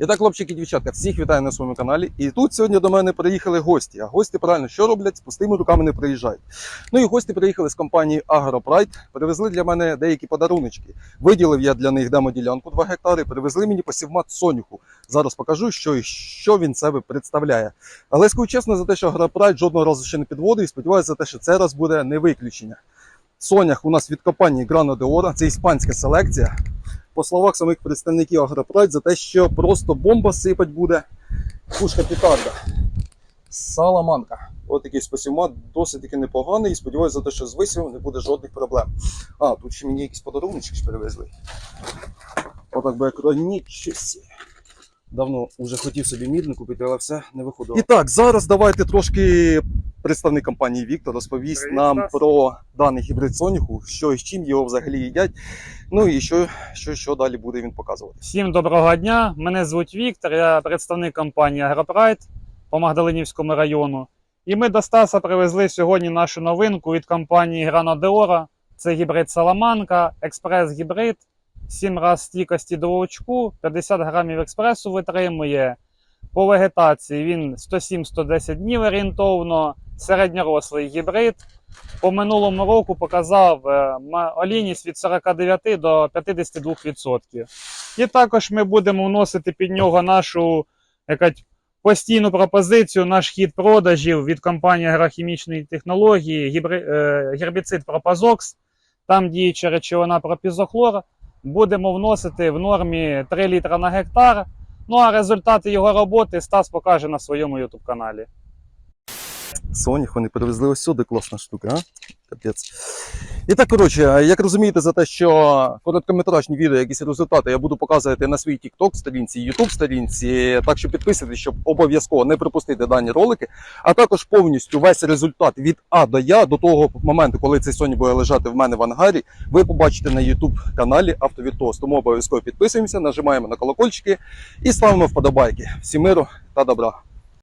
І так, хлопчики і дівчатка, всіх вітаю на своєму каналі. І тут сьогодні до мене приїхали гості. А гості правильно що роблять? З пустими руками не приїжджають. Ну і гості приїхали з компанії AgroPride, привезли для мене деякі подаруночки. Виділив я для них демоділянку 2 гектари, привезли мені посівмат соняху. Зараз покажу, що і що він себе представляє. Але скажу чесно за те, що AgroPride жодного разу ще не підводив, і сподіваюся за те, що цей раз буде не виключення. Сонях у нас від компанії de Oro, це іспанська селекція по словах самих представників Агропрайд, за те, що просто бомба сипать буде пушка петарда. Саламанка. Ось такий спосімат, досить таки непоганий. І сподіваюся те, що з висівом не буде жодних проблем. А, тут ще мені якісь подарунки ж привезли. Отак би як. Давно вже хотів собі мідну купити, але все не виходило. І так, зараз давайте трошки представник компанії Віктор розповість Привіт, нам Стас. про даний гібрид соняху, що і з чим його взагалі їдять. Ну і що, що, що далі буде він показувати. Всім доброго дня. Мене звуть Віктор, я представник компанії Агропрайд по Магдалинівському району. І ми до Стаса привезли сьогодні нашу новинку від компанії de Oro. Це гібрид Саламанка, експрес-гібрид, 7 раз стійкості до очку, 50 грамів експресу витримує. По вегетації він 107-110 днів орієнтовно, середньорослий гібрид. По минулому року показав е, олійність від 49 до 52%. І також ми будемо вносити під нього нашу якась постійну пропозицію, наш хід продажів від компанії агрохімічної технології, е, гербіцид Пропазокс, там діюча речовина пропізохлор. Будемо вносити в нормі 3 літра на гектар. Ну а результати його роботи Стас покаже на своєму YouTube каналі. Сонях вони привезли ось сюди, класна штука, а? Капець. І так, коротше, як розумієте, за те, що короткометражні відео, якісь результати я буду показувати на своїй TikTok сторінці, YouTube сторінці. Так що підписуйтесь, щоб обов'язково не пропустити дані ролики. А також повністю весь результат від А до Я до того моменту, коли цей Sony буде лежати в мене в ангарі, ви побачите на YouTube каналі Автовідтос. Тому обов'язково підписуємося, нажимаємо на колокольчики і ставимо вподобайки. Всім миру та добра.